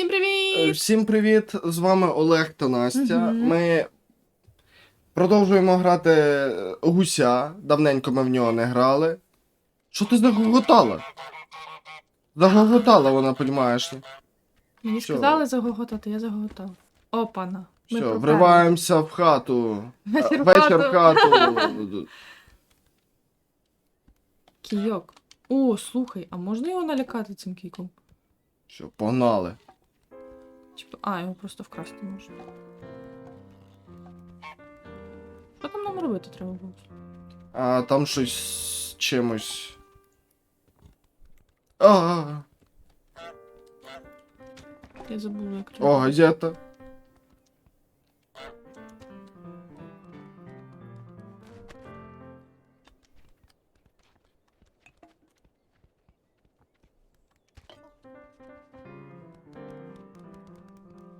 Всім Е, привіт! Всім привіт! З вами Олег та Настя. Мгм. Ми продовжуємо грати е, гуся. Давненько ми в нього не грали. Що ти загоготала? Загоготала вона, понімаєш? Мені що? сказали загоготати, я загоготала. Опана. Ми Все, пропали. вриваємося в хату. Вечір Е, в Вечір в хату. хату. Кійок. О, слухай, а можна його налякати цим кійком? Що, погнали. Чи... А, його просто вкрасти можна. Що там нам робити треба було? А там щось з чимось. А, Я забула, як о, треба.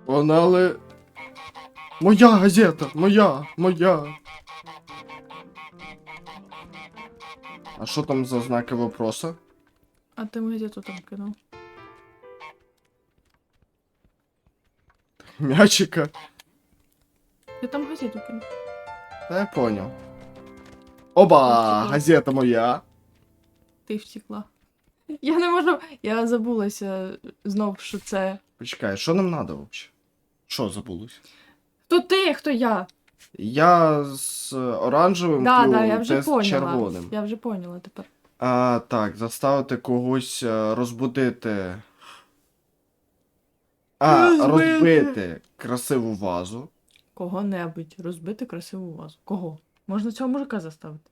Погнали. Моя газета, моя, моя. А що там за знаки вопроса? А ти газету там кинув. Мячика. Ти там газету кинув. Та я понял. Оба, газета моя. Ти втекла. Я не можу. Я забулася знов, що це. Почекай, що нам надо вообще? Що забулось? Хто ти, хто я? Я з оранжевим Да, клювом, да, я вже ти з поняла. червоним. Я вже поняла тепер. А, так, заставити когось е, розбудити. А, Розбити. розбити красиву вазу. Кого-небудь розбити красиву вазу. Кого? Можна цього мужика заставити.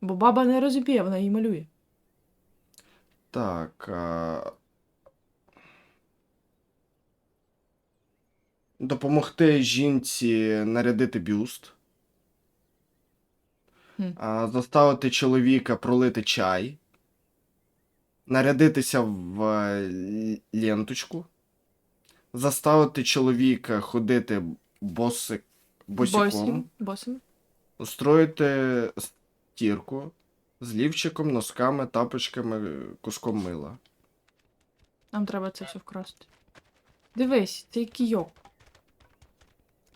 Бо баба не розіб'є, вона її малює. Так. А... Допомогти жінці нарядити бюст. А, заставити чоловіка пролити чай. Нарядитися в е, ленточку. Заставити чоловіка ходити босик, босиком. Босім. Босім. Устроїти стірку з лівчиком, носками, тапочками, куском мила. Нам треба це все вкрасти. Дивись, цей кійок.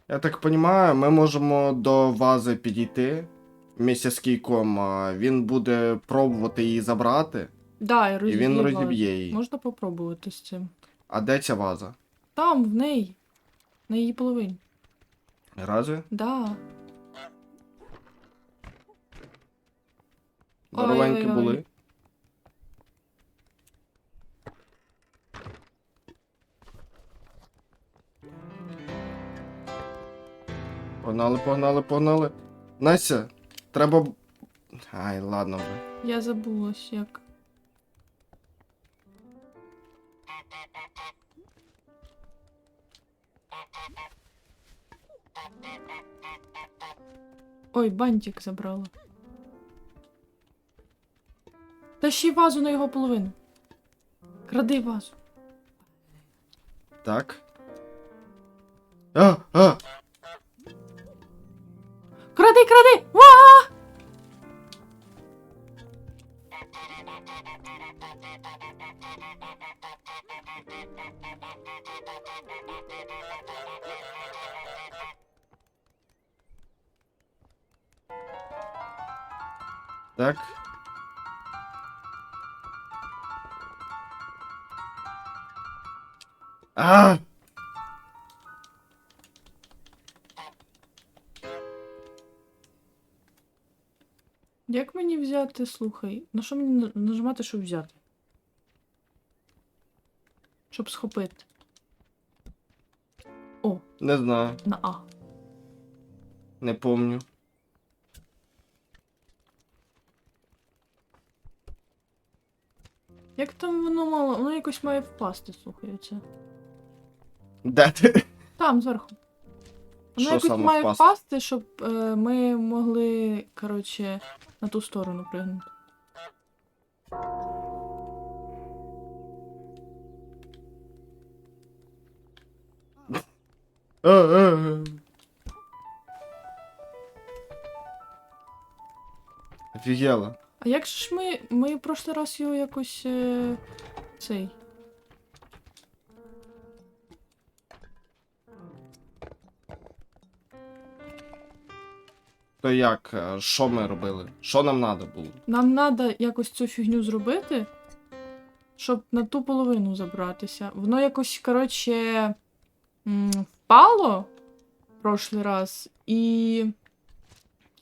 Я так розумію, ми можемо до вази підійти вместе з кійком. Він буде пробувати її забрати, Да, і і він розіб'є її. Можна попробувати з цим. А де ця ваза? Там, в неї. На її половині. Разве? Да. Здоровенькі були. Погнали, погнали, погнали. Настя, треба. Ай, ладно вже. Я забулась, як. Ой, бантик забрала. Тащи вазу на його половину. Кради вазу. Так. А, Як мені взяти, слухай? На що мені нажимати, щоб взяти? Щоб схопити. О, Не знаю, на А. не помню. Як там воно мало? Воно якось має впасти, слухай, оце. Де ти? Там, зверху. Воно Що якось саме має впасти? впасти, щоб е, ми могли, коротше, на ту сторону пригнути. А, а, а. Офігела. А як же ж ми. Ми в прошлий раз його якось. Е, цей. То як, е, що ми робили? Що нам треба було? Нам треба якось цю фігню зробити, щоб на ту половину забратися. Воно якось, коротше, впало в прошлий раз, і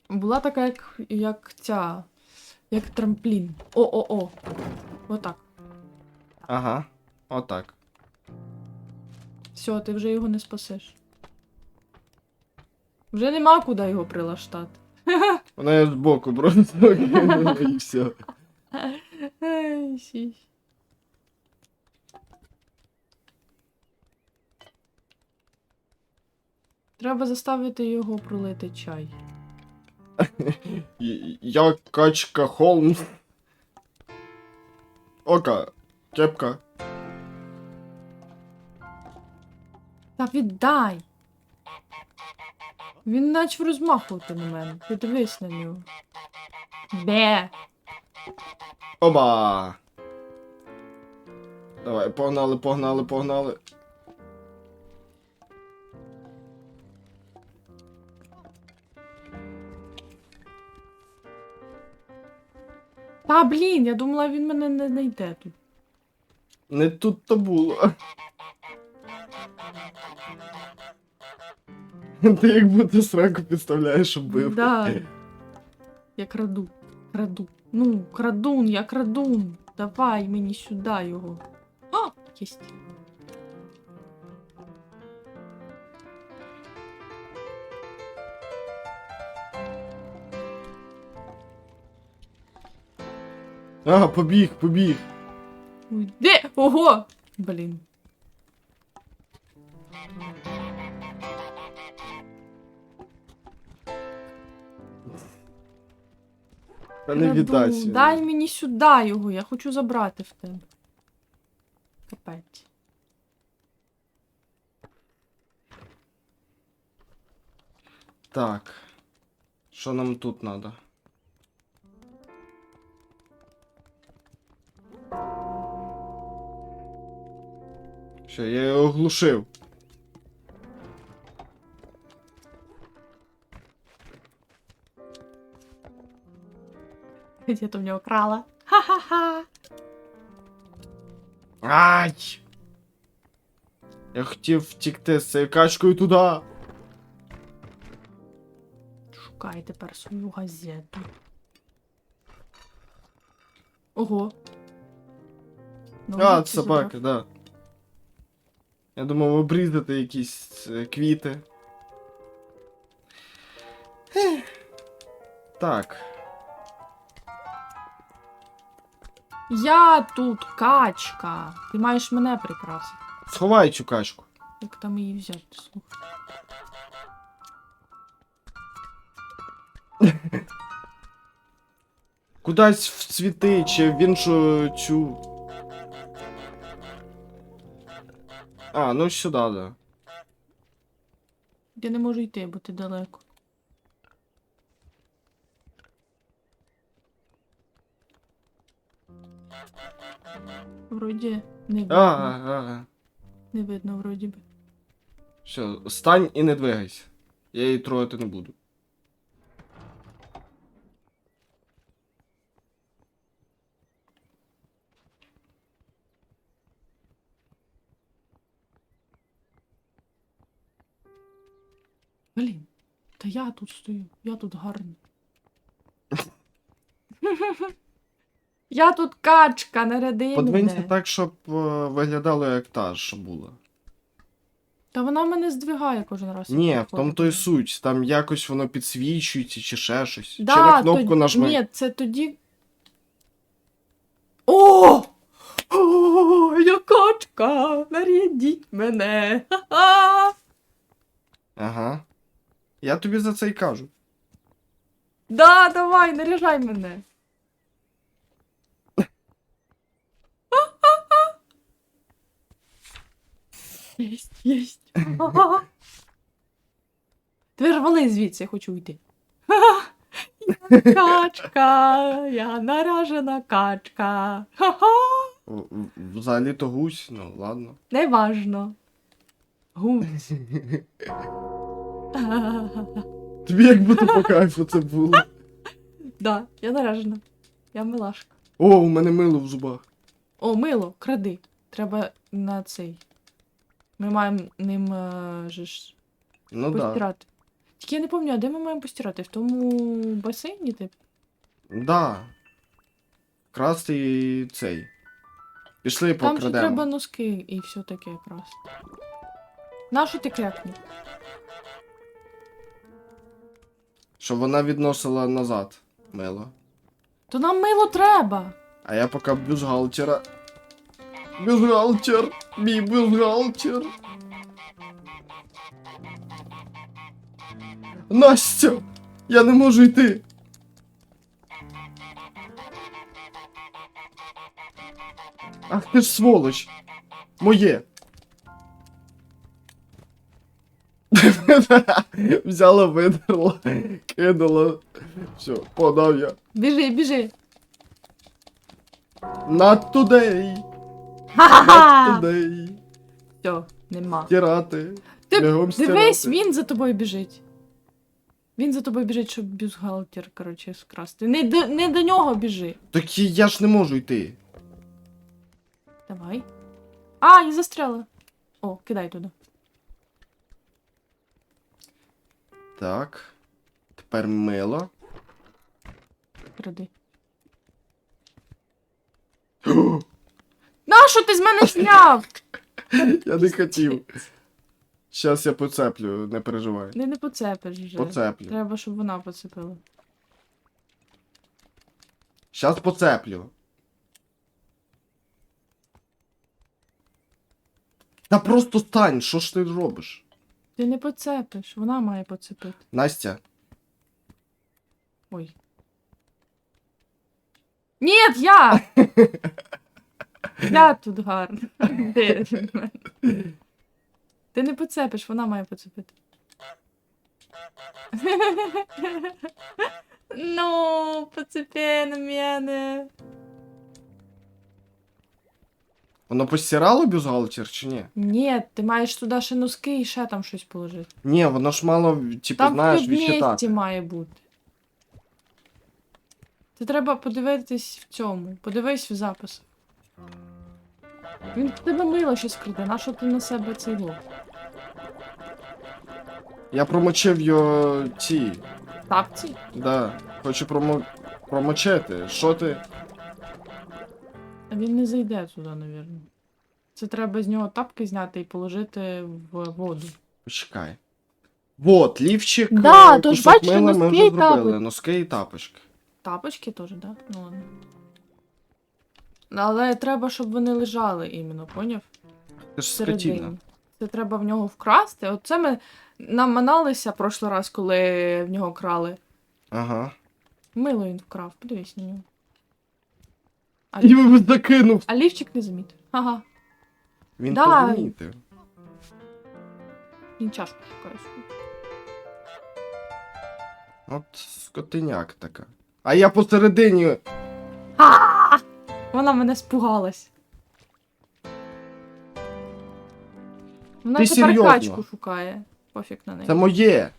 була така, як, як ця, як трамплін. О-о-о. Отак. Ага, отак. Все, ти вже його не спасеш. Вже нема куди його прилаштати. Вона я збоку просто кинула і все. Ай. Треба заставити його пролити чай. Я качка Холмс. Ока, кепка. Та віддай. Він наче розмахувати на мене. Ти дивись на нього. Бе. Оба! Давай, погнали, погнали, погнали. Та блін, я думала, він мене не знайде тут. Не тут то було. Ти як будто сраку підставляєш, щоб бив. Да. Я краду. Краду. Ну, крадун, я крадун. Давай мені сюди його. А, єсть. А, побіг, побіг. Уйди! Ого! Блін. Та не. Дай мені сюди його, я хочу забрати в тебе. Капець. Так. Що нам тут надо? Все, я його оглушив. Я то в нього крала. Ха-ха-ха. Ай! Я хотів втікти з цією качкою туди. Шукай тепер свою газету. Ого. Ну, А, це собаки, да. Я думав обрізати якісь е, квіти. Ех. Так. Я тут качка. Ти маєш мене прикрасити. Сховай цю качку. Як там її взяти, слухай. Кудись в цвіти чи в іншу цю. А, ну сюди, да. Я не можу йти, бо ти далеко. Вроді не видно. А, а, а. Не видно, вроді би. Все, стань і не двигайся. Я її трогати не буду. Блін, та я тут стою, я тут гарний. я тут качка, наряди Подвинься мене. так, щоб е, виглядало як та, що була. Та вона мене здвигає кожен раз. як Ні, в тому то й суть. Там якось воно підсвічується чи ще щось. чи на кнопку тоді... нажми. Ні, це тоді. О! О, я качка! Нарядіть мене! Ха-ха! Ага. Я тобі за це й кажу. Да, давай, наряжай мене. Єсть, єсть. Ага. Тепер вали звідси, я хочу йти. Я качка, я наряжена качка. Ха-ха. Взагалі то гусь, ну ладно. Неважно. Гусь. Тобі як будто по кайфу це було. Да, я наряжена. Я милашка. О, у мене мило в зубах. О, мило, кради. Треба на цей. Ми маємо ним е, же ж Ну да. постирати. Тільки я не пам'ятаю, а де ми маємо постирати? В тому басейні, тип? Да. Красти і цей. Пішли Там же покрадемо. треба носки і все таке якраз. Нащо ти крякнув? Щоб вона відносила назад мило. То нам мило треба. А я поки бюстгальтера. Бюстгальтер! Мій бюстгальтер! Настя! Я не можу йти! Ах ти ж сволоч! Моє! Взяла, видерла, кинула. Все, подав я. Біжи, біжи. Not today! Ха-ха-ха! today! Все, нема. Стирати. Ти Бігом дивись, стирати. він за тобою біжить. Він за тобою біжить, щоб бюстгальтер, коротше, скрасти. Не до, не до нього біжи. Так і я ж не можу йти. Давай. А, я застряла. О, кидай туди. Так. Тепер мило. Кради. Нащо ти з мене зняв? Я не хотів. Щас я поцеплю, не переживай. Не не поцепиш вже. Поцеплю. Треба, щоб вона поцепила. Щас поцеплю. Та просто стань, що ж ти робиш? Ти не поцепиш, вона має поцепити. Настя, Ой. Ні, я! Я тут гарно. Де мене? Ти не поцепиш, вона має поцепити. Ну, поцепи на мене. воно постирало бюстгальтер чи ні? Ні, ти маєш туди ще носки і ще там щось положити. Ні, воно ж мало, типу, Там знаєш, в відчитати. має бути. Це треба подивитись в цьому. Подивись в запис. Він в тебе мило щось краде, на що ти на себе цей лоб? Я промочив його ці. Тапці? Да. Хочу промо... промочити. Що ти? Він не зайде туди, навірно. Це треба з нього тапки зняти і положити в воду. Почекай. Вот, лівчик. Да, е, то ж кусок бачиш, мила ми носки вже і зробили. тапочки. Носки і тапочки. Тапочки теж, так? Да? Ну ладно. Але треба, щоб вони лежали іменно, поняв? Ти ж скотіна. Це треба в нього вкрасти. Оце ми наманалися прошлий раз, коли в нього крали. Ага. Мило він вкрав, подивись на нього. А, І ви закинув. а лівчик не замітив. Ага, Він Да. позамітив. він чашку шукає. От скотиняк така. А я посередині. А! Вона мене спугалась. Вона Ти тепер серйозно? качку шукає. Пофіг на неї. Це моє.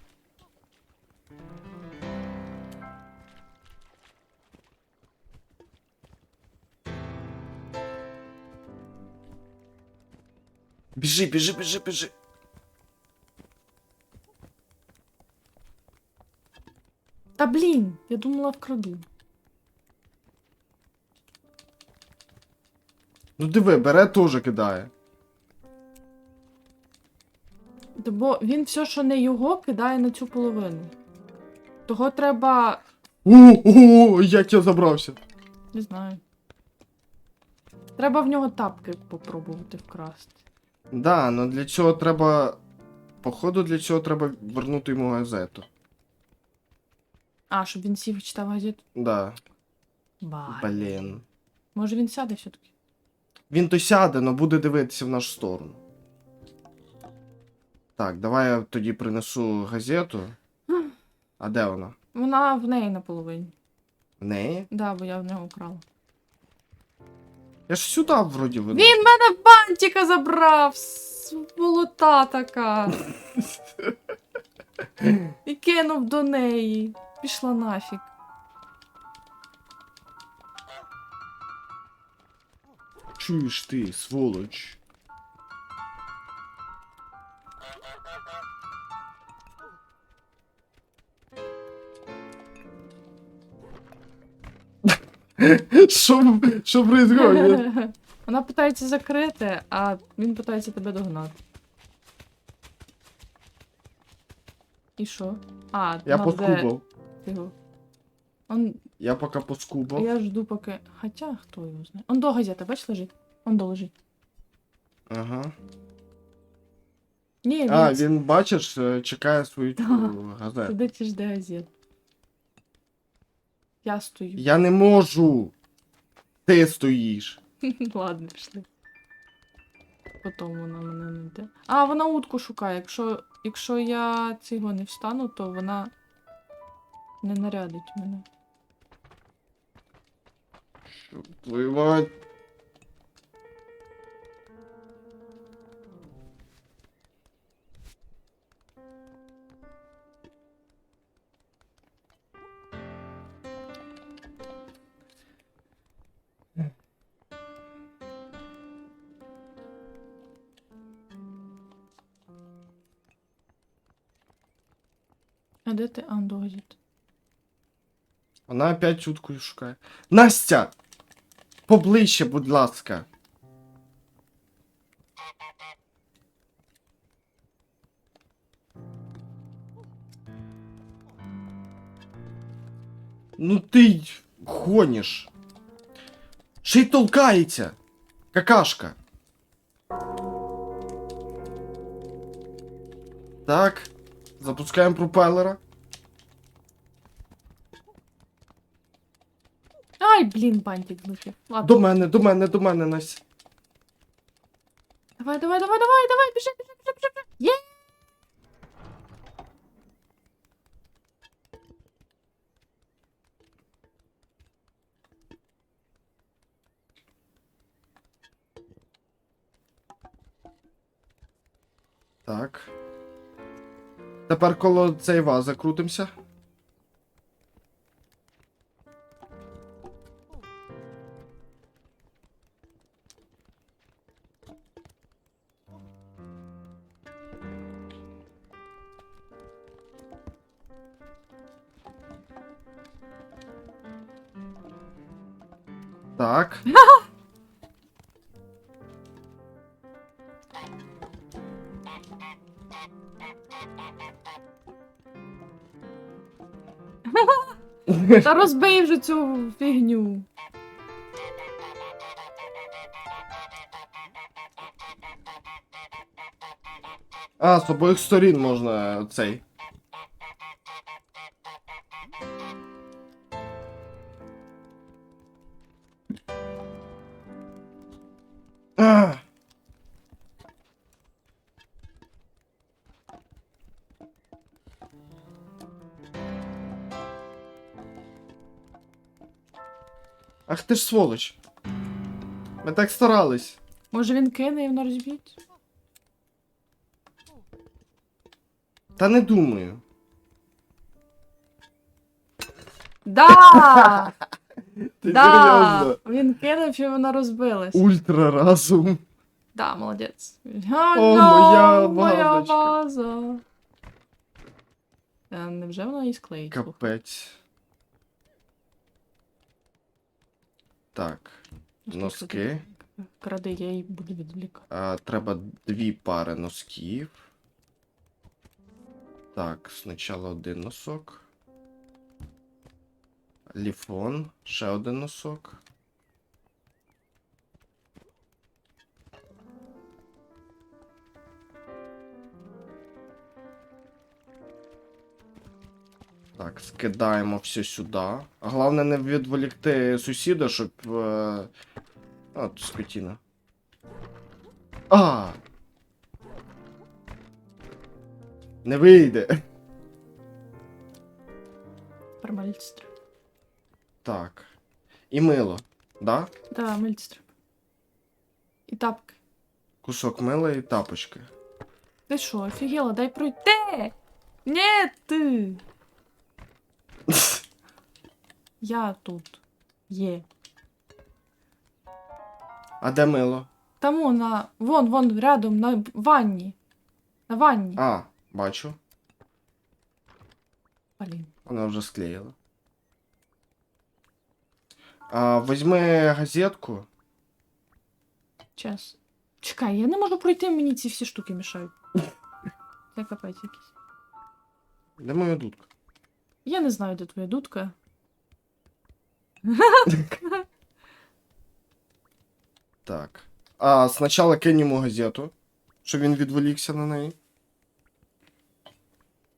Біжи, біжи, біжи, біжи. Та блін, я думала вкраду. Ну диви, бере теж кидає. Бо він все, що не його, кидає на цю половину. Того треба. О, як я забрався. Не знаю. Треба в нього тапки попробувати вкрасти. Да, ну для цього треба. Походу, для цього треба вернути йому газету. А, щоб він сів і читав газету. Да. Блін. Може він сяде все-таки. Він то сяде, но буде дивитися в нашу сторону. Так, давай я тоді принесу газету. А де вона? Вона в неї наполовині. В неї? Да, бо я в нього вкрала. Я ж сюди вроді винесу. Він мене бантика забрав! Сволота така. І кинув до неї. Пішла нафіг. Чуєш ти, сволоч. Що, що происходит? Вона питається закрити, а він питається тебе догнати. І що? А, Я ну, де ти його? Он, Я поки а поскубав. я жду поки. Хоча хто його знає. Он до газета, бач, лежить? Он до лежить. Ага. Ні, він, А, він, бачиш, е, чекає свою Так. газету. сидить і жде газет. Я стою. Я не можу. Ти стоїш. Ладно, пішли. Потім вона мене не йде. А, вона утку шукає. Якщо, якщо я цього не встану, то вона не нарядить мене. Щоб Пливать. А де ти Ан? Вона опять уткою шукає. Настя! Поближче, будь ласка. Ну ти гониш. Ще й толкається. Какашка. Так. Запускаємо пропелера. Ай, блін, бантик злетів. Ладно. До мене, до мене, до мене, Настя. Давай, давай, давай, давай, давай, біжи, біжи, біжи, біжи, біжи. Є! Так. Тепер коло цей вази крутимося. Та розбий вже цю фігню. А, з обох сторін можна цей. Ти ж сволоч. Ми так старались. Може він кине і воно розб'ється? Та не думаю. Да! Ти да! серйозно? Він кинув і вона розбилась. Ультра разум. Да, молодець. О, моя моя вазочка. ваза. Е, Невже вона її склеїть? слухай? Капець. Так, носки. Кради, я її буду відвлікати. А, треба дві пари носків. Так, спочатку один носок. Ліфон, ще один носок. Так, скидаємо все сюди. А головне не відволікти сусіда, щоб. Е... А, тут скотіна. А! Не вийде. Про. Так. І мило, да? Да, мильці. І тапки. Кусок мила і тапочки. Ти що, офігела, дай пройти! Ні, ти. Я тут. Є. А де мило? Тому на. Вон, вон, рядом, на ванні. На ванні. А, бачу. Блін. Вона вже склеїла. А, візьми газетку. Час. Чекай, я не можу пройти, мені ці всі штуки мішають. Це капець якийсь. Де моя дудка? Я не знаю, де твоя дудка. Так. А, спочатку кинь йому газету, щоб він відволікся на неї.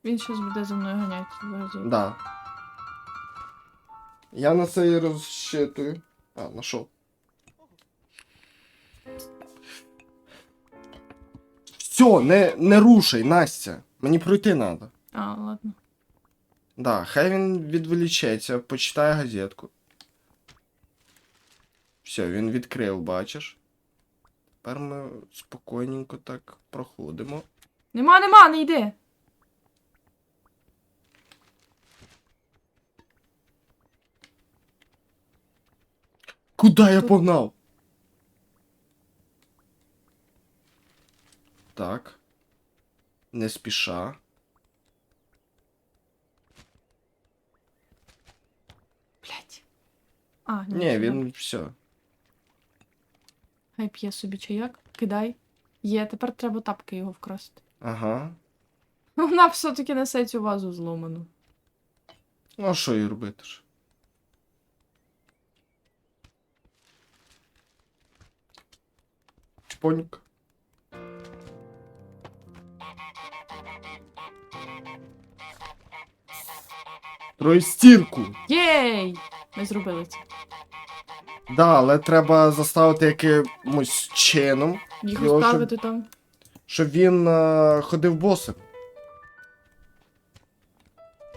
Він щось буде за мною ганятися взагалі. Да. Я на це і розчитую. А, нашов. Все, не, не рушай, Настя. Мені пройти треба. А, ладно. Да, хай він відволічеться, почитає газетку. Все, він відкрив, бачиш. Тепер ми спокійненько так проходимо. Нема, нема, не йди. Куда я погнав? Так. Не спіша. Блять. А, ні, Ні, він все. Хай п'є собі чаяк, кидай. Є, тепер треба тапки його вкрасти. Ага. Вона все-таки несе цю вазу зломану. Ну, а що їй робити ж? Чпоньк. Тройстірку. Єй! Ми зробили це. Да, але треба заставити якимось чином, Їх Його, щоб- там. щоб він е, ходив босим.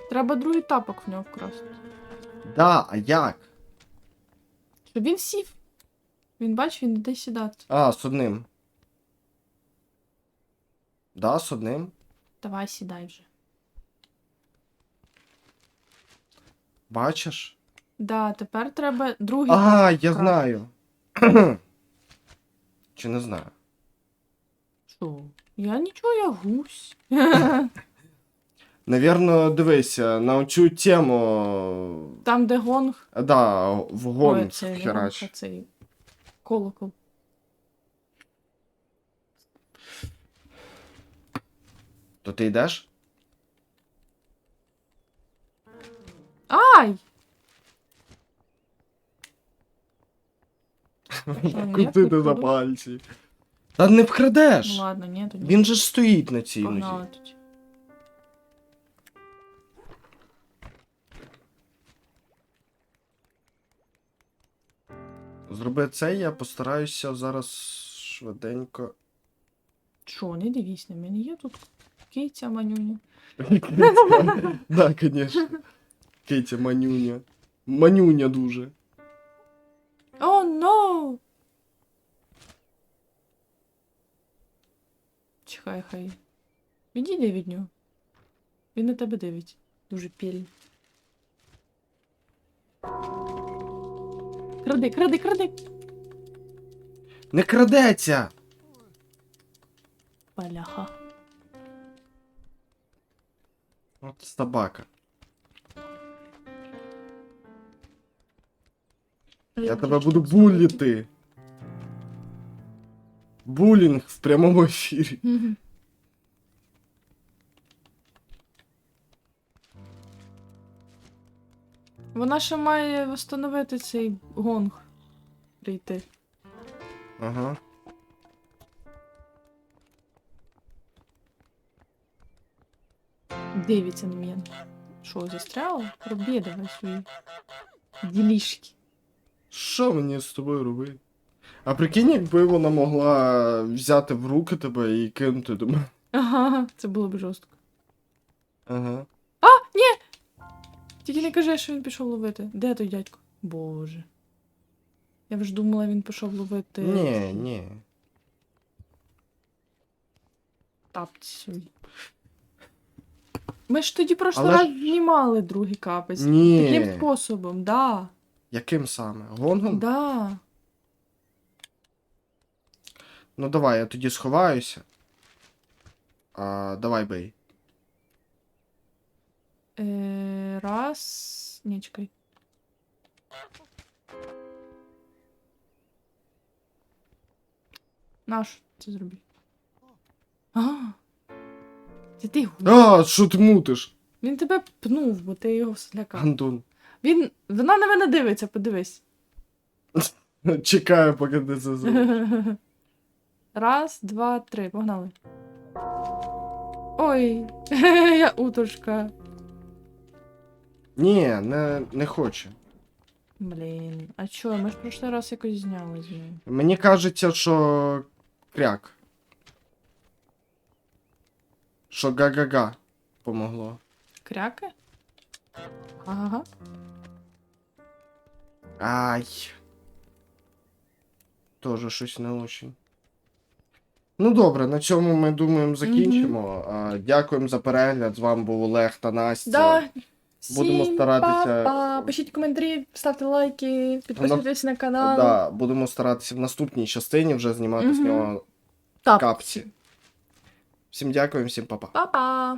Треба другий тапок в нього вкрасти. Да, а як? Щоб він сів. Він бачиш, він іде сідати. А, з одним. Да, з одним. Давай сідай вже. Бачиш? Да, тепер треба другий А, я знаю. Чи не знаю? Що? Я нічого, я гусь. Навірно, дивися, на цю тему. Там, де гонг. Да, в Ой, гон це не гонг, херач. а цей колокол. То ти йдеш? Ай! Куди за пальці? Та не вкрадеш! Ну ладно, ні, тоді. Він же ж стоїть на цій Погнали нозі. тоді. Зроби це, я постараюся зараз швиденько. Що, не дивись на мене, є тут киця манюня. Да, конечно. Кетя манюня. Манюня дуже. О, но! Чекай, хай. Відійди від нього. Він на тебе дивить. Дуже пільно. Кради, кради, кради! Не крадеться! Баляха. От собака. Я тебе буду буліти. Булінг в прямому ефірі. Вона ще має встановити цей гонг. Прийти. Ага. Дивиться на мене. Що, застряло? Роби давай свої ділішки. Що мені з тобою робити? А прикинь, якби вона могла взяти в руки тебе і кинути до мене. Ага, це було б жорстко. Ага. А, ні! Тільки не кажи, що він пішов ловити. Де той дядько? Боже. Я вже думала, він пішов ловити Ні, ні. тапці. Ми ж тоді прошлий Але раз ж- знімали другий капець. Ні. Таким способом, да. Яким саме? Гонгом? Да. Ну давай, я тоді сховаюся. А, давай бей. Е, раз. Ні, чекай. Наш це зроби. А. Це ти. гу- А, що ти мутиш? Він тебе пнув, бо ти його злякав. Антон. Він. Вона на мене дивиться, подивись. Чекаю, поки ти це зробиш. Раз, два, три, погнали. Ой, я уточка. Ні, не, не хоче. Блін, а чо, ми ж прошлий раз якось зняли з нею. Мені кажеться, що кряк. Що га-га-га помогло. Кряки? Ага. Ай. Тоже щось не очень. Ну добре, на цьому ми думаємо закінчимо. А, Дякуємо за перегляд. З вами був Олег та Настя. Да. Будемо Всім старатися- па-па. Пишіть коментарі, ставте лайки, підписуйтесь на канал. Да, будемо старатися в наступній частині вже знімати з нього капці. Всім дякуємо, всім па-па. Па-па.